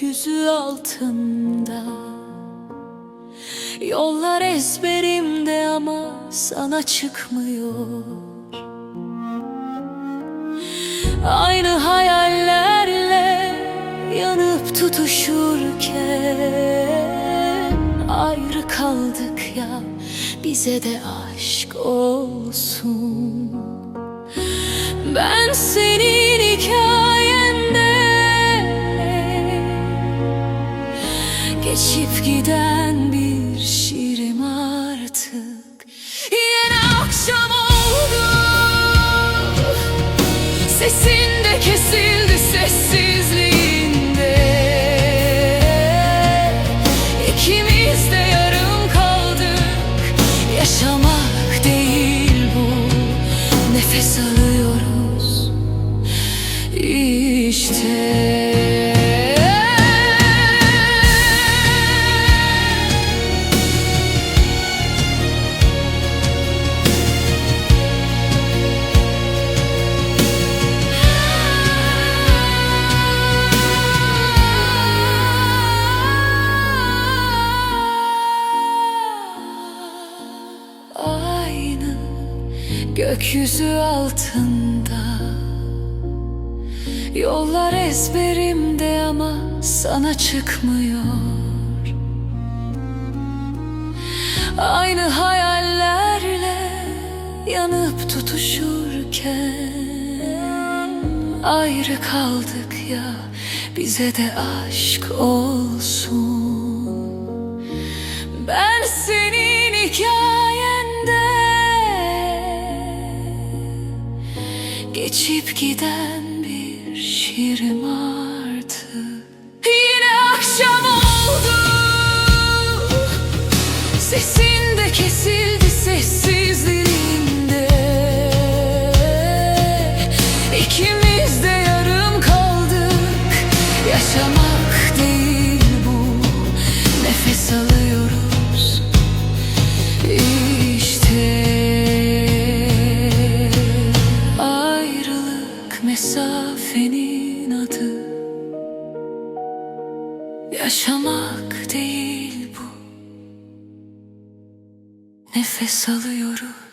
gökyüzü altında. Yollar ezberimde ama sana çıkmıyor. Aynı hayallerle yanıp tutuşurken Ayrı kaldık ya bize de aşk olsun. Ben seni Geçip giden bir şiirim artık. Yine akşam oldu. Sesin gökyüzü altında. Yollar ezberimde ama sana çıkmıyor. Aynı hayallerle yanıp tutuşurken Ayrı kaldık ya bize de aşk olsun Geçip giden bir şiirim artık. Yine akşam oldu. Sesin de kesildi sessizliğinde mesafenin adı Yaşamak değil bu. Nefes alıyoruz